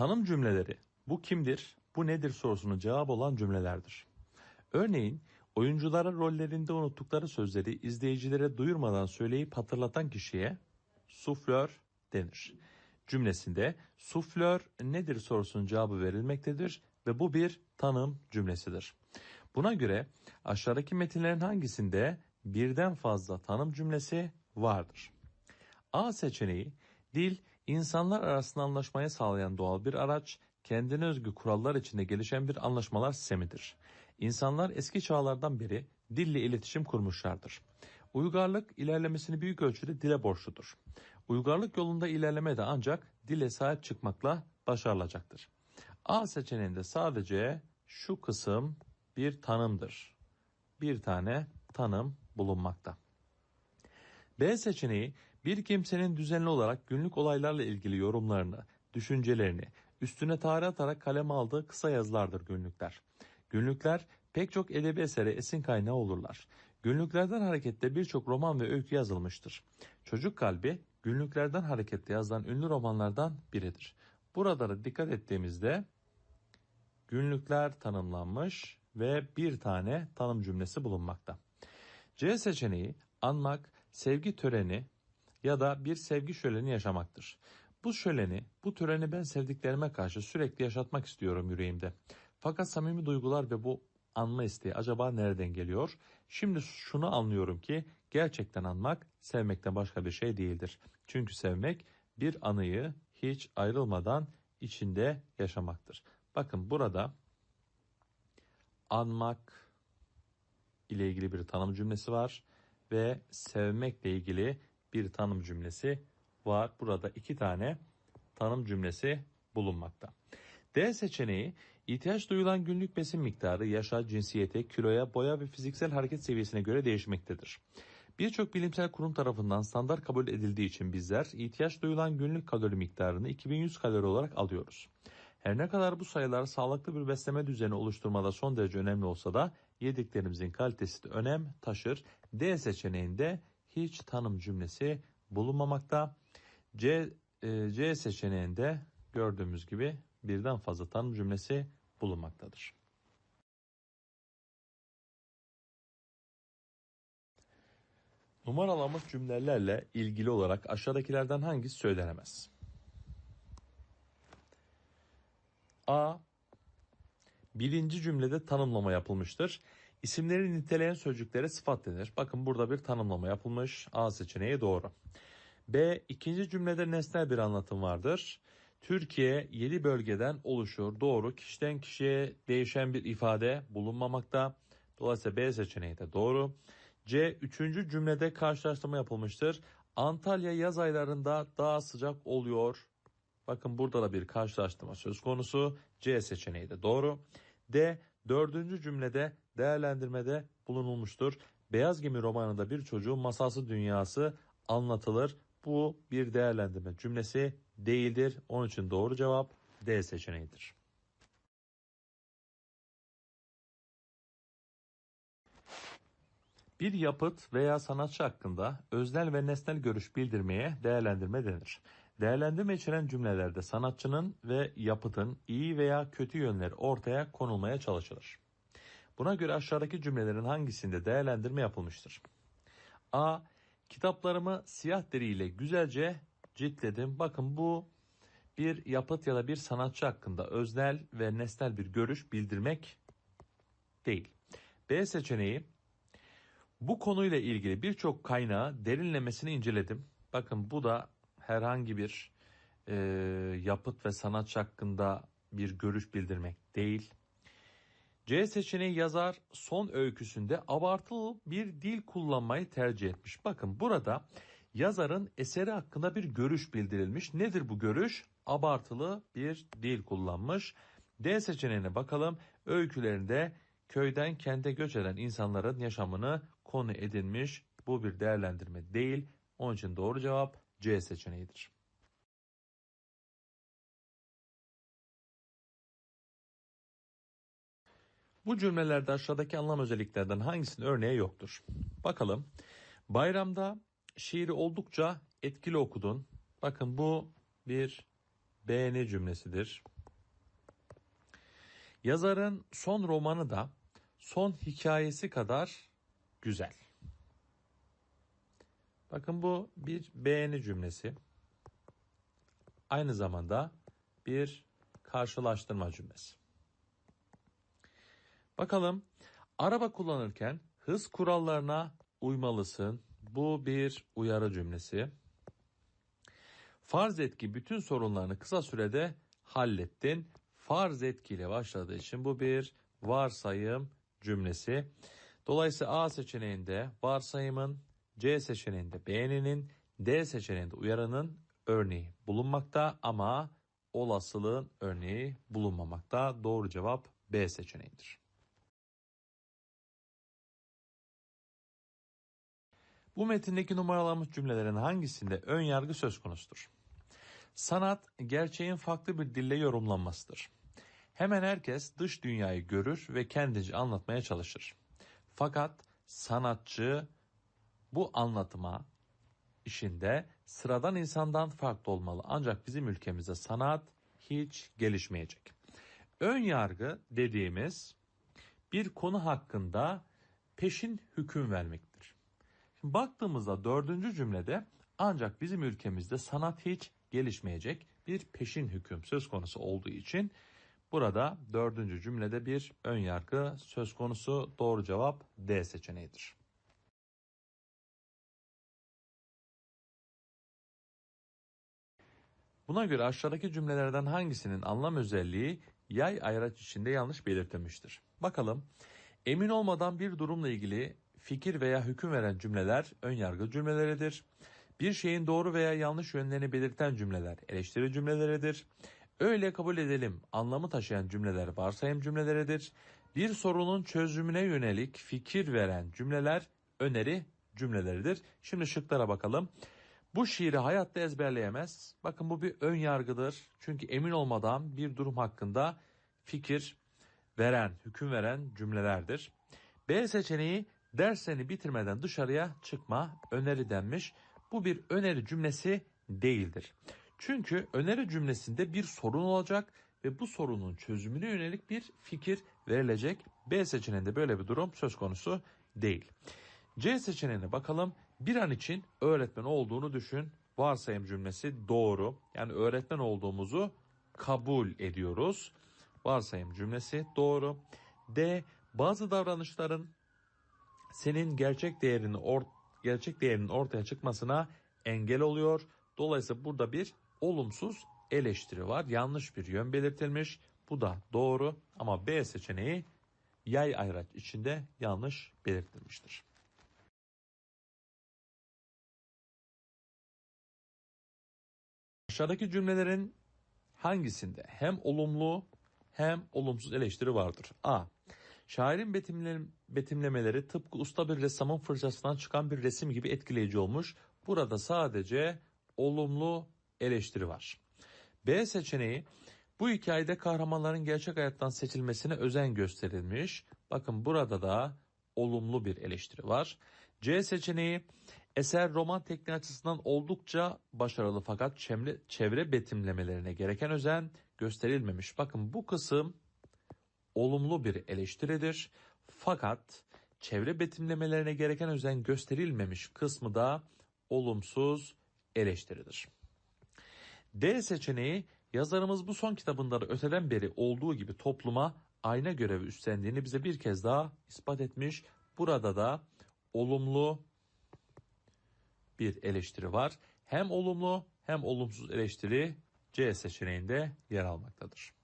Tanım cümleleri bu kimdir, bu nedir sorusunun cevabı olan cümlelerdir. Örneğin oyunculara rollerinde unuttukları sözleri izleyicilere duyurmadan söyleyip hatırlatan kişiye suflör denir. Cümlesinde suflör nedir sorusunun cevabı verilmektedir ve bu bir tanım cümlesidir. Buna göre aşağıdaki metinlerin hangisinde birden fazla tanım cümlesi vardır? A seçeneği dil insanlar arasında anlaşmayı sağlayan doğal bir araç, kendine özgü kurallar içinde gelişen bir anlaşmalar sistemidir. İnsanlar eski çağlardan beri dille iletişim kurmuşlardır. Uygarlık ilerlemesini büyük ölçüde dile borçludur. Uygarlık yolunda ilerleme de ancak dile sahip çıkmakla başarılacaktır. A seçeneğinde sadece şu kısım bir tanımdır. Bir tane tanım bulunmakta. B seçeneği bir kimsenin düzenli olarak günlük olaylarla ilgili yorumlarını, düşüncelerini üstüne tarih atarak kaleme aldığı kısa yazılardır günlükler. Günlükler pek çok edebi esere esin kaynağı olurlar. Günlüklerden hareketle birçok roman ve öykü yazılmıştır. Çocuk Kalbi günlüklerden hareketle yazılan ünlü romanlardan biridir. Burada da dikkat ettiğimizde günlükler tanımlanmış ve bir tane tanım cümlesi bulunmakta. C seçeneği anmak, sevgi töreni ya da bir sevgi şöleni yaşamaktır. Bu şöleni, bu töreni ben sevdiklerime karşı sürekli yaşatmak istiyorum yüreğimde. Fakat samimi duygular ve bu anma isteği acaba nereden geliyor? Şimdi şunu anlıyorum ki gerçekten anmak sevmekten başka bir şey değildir. Çünkü sevmek bir anıyı hiç ayrılmadan içinde yaşamaktır. Bakın burada anmak ile ilgili bir tanım cümlesi var ve sevmekle ilgili bir tanım cümlesi var. Burada iki tane tanım cümlesi bulunmakta. D seçeneği ihtiyaç duyulan günlük besin miktarı yaşa, cinsiyete, kiloya, boya ve fiziksel hareket seviyesine göre değişmektedir. Birçok bilimsel kurum tarafından standart kabul edildiği için bizler ihtiyaç duyulan günlük kalori miktarını 2100 kalori olarak alıyoruz. Her ne kadar bu sayılar sağlıklı bir besleme düzeni oluşturmada son derece önemli olsa da yediklerimizin kalitesi de önem taşır. D seçeneğinde hiç tanım cümlesi bulunmamakta. C, e, C seçeneğinde gördüğümüz gibi birden fazla tanım cümlesi bulunmaktadır. Numaralanmış cümlelerle ilgili olarak aşağıdakilerden hangisi söylenemez? A. Birinci cümlede tanımlama yapılmıştır. İsimleri niteleyen sözcüklere sıfat denir. Bakın burada bir tanımlama yapılmış. A seçeneği doğru. B. ikinci cümlede nesnel bir anlatım vardır. Türkiye 7 bölgeden oluşur. Doğru. Kişiden kişiye değişen bir ifade bulunmamakta. Dolayısıyla B seçeneği de doğru. C. Üçüncü cümlede karşılaştırma yapılmıştır. Antalya yaz aylarında daha sıcak oluyor. Bakın burada da bir karşılaştırma söz konusu. C seçeneği de doğru. D. Dördüncü cümlede değerlendirmede bulunulmuştur. Beyaz Gemi romanında bir çocuğun masalsı dünyası anlatılır. Bu bir değerlendirme cümlesi değildir. Onun için doğru cevap D seçeneğidir. Bir yapıt veya sanatçı hakkında öznel ve nesnel görüş bildirmeye değerlendirme denir. Değerlendirme içeren cümlelerde sanatçının ve yapıtın iyi veya kötü yönleri ortaya konulmaya çalışılır. Buna göre aşağıdaki cümlelerin hangisinde değerlendirme yapılmıştır? A. Kitaplarımı siyah deriyle güzelce ciltledim. Bakın bu bir yapıt ya da bir sanatçı hakkında öznel ve nesnel bir görüş bildirmek değil. B seçeneği bu konuyla ilgili birçok kaynağı derinlemesine inceledim. Bakın bu da herhangi bir e, yapıt ve sanatçı hakkında bir görüş bildirmek değil. C seçeneği yazar son öyküsünde abartılı bir dil kullanmayı tercih etmiş. Bakın burada yazarın eseri hakkında bir görüş bildirilmiş. Nedir bu görüş? Abartılı bir dil kullanmış. D seçeneğine bakalım. Öykülerinde köyden kente göç eden insanların yaşamını konu edinmiş. Bu bir değerlendirme değil. Onun için doğru cevap C seçeneğidir. Bu cümlelerde aşağıdaki anlam özelliklerden hangisinin örneği yoktur? Bakalım. Bayramda şiiri oldukça etkili okudun. Bakın bu bir beğeni cümlesidir. Yazarın son romanı da son hikayesi kadar güzel. Bakın bu bir beğeni cümlesi. Aynı zamanda bir karşılaştırma cümlesi. Bakalım araba kullanırken hız kurallarına uymalısın. Bu bir uyarı cümlesi. Farz et ki bütün sorunlarını kısa sürede hallettin. Farz etkiyle başladığı için bu bir varsayım cümlesi. Dolayısıyla A seçeneğinde varsayımın, C seçeneğinde beğeninin, D seçeneğinde uyarının örneği bulunmakta ama olasılığın örneği bulunmamakta. Doğru cevap B seçeneğidir. Bu metindeki numaralanmış cümlelerin hangisinde ön yargı söz konusudur? Sanat gerçeğin farklı bir dille yorumlanmasıdır. Hemen herkes dış dünyayı görür ve kendince anlatmaya çalışır. Fakat sanatçı bu anlatıma işinde sıradan insandan farklı olmalı. Ancak bizim ülkemizde sanat hiç gelişmeyecek. Ön yargı dediğimiz bir konu hakkında peşin hüküm vermektir. Şimdi baktığımızda dördüncü cümlede ancak bizim ülkemizde sanat hiç gelişmeyecek bir peşin hüküm söz konusu olduğu için burada dördüncü cümlede bir ön yargı söz konusu doğru cevap D seçeneğidir. Buna göre aşağıdaki cümlelerden hangisinin anlam özelliği yay ayraç içinde yanlış belirtilmiştir? Bakalım. Emin olmadan bir durumla ilgili fikir veya hüküm veren cümleler ön yargı cümleleridir. Bir şeyin doğru veya yanlış yönlerini belirten cümleler eleştiri cümleleridir. Öyle kabul edelim anlamı taşıyan cümleler varsayım cümleleridir. Bir sorunun çözümüne yönelik fikir veren cümleler öneri cümleleridir. Şimdi şıklara bakalım. Bu şiiri hayatta ezberleyemez. Bakın bu bir ön yargıdır. Çünkü emin olmadan bir durum hakkında fikir veren, hüküm veren cümlelerdir. B seçeneği derslerini bitirmeden dışarıya çıkma öneri denmiş. Bu bir öneri cümlesi değildir. Çünkü öneri cümlesinde bir sorun olacak ve bu sorunun çözümüne yönelik bir fikir verilecek. B seçeneğinde böyle bir durum söz konusu değil. C seçeneğine bakalım. Bir an için öğretmen olduğunu düşün. Varsayım cümlesi doğru. Yani öğretmen olduğumuzu kabul ediyoruz. Varsayım cümlesi doğru. D. Bazı davranışların senin gerçek değerini or gerçek değerinin ortaya çıkmasına engel oluyor. Dolayısıyla burada bir olumsuz eleştiri var. Yanlış bir yön belirtilmiş. Bu da doğru ama B seçeneği yay ayraç içinde yanlış belirtilmiştir. Aşağıdaki cümlelerin hangisinde hem olumlu hem olumsuz eleştiri vardır? A. Şairin betimlemeleri tıpkı usta bir ressamın fırçasından çıkan bir resim gibi etkileyici olmuş. Burada sadece olumlu eleştiri var. B seçeneği bu hikayede kahramanların gerçek hayattan seçilmesine özen gösterilmiş. Bakın burada da olumlu bir eleştiri var. C seçeneği eser roman tekniği açısından oldukça başarılı fakat çevre, çevre betimlemelerine gereken özen gösterilmemiş. Bakın bu kısım olumlu bir eleştiridir. Fakat çevre betimlemelerine gereken özen gösterilmemiş kısmı da olumsuz eleştiridir. D seçeneği yazarımız bu son kitabında da öteden beri olduğu gibi topluma ayna görevi üstlendiğini bize bir kez daha ispat etmiş. Burada da olumlu bir eleştiri var. Hem olumlu hem olumsuz eleştiri C seçeneğinde yer almaktadır.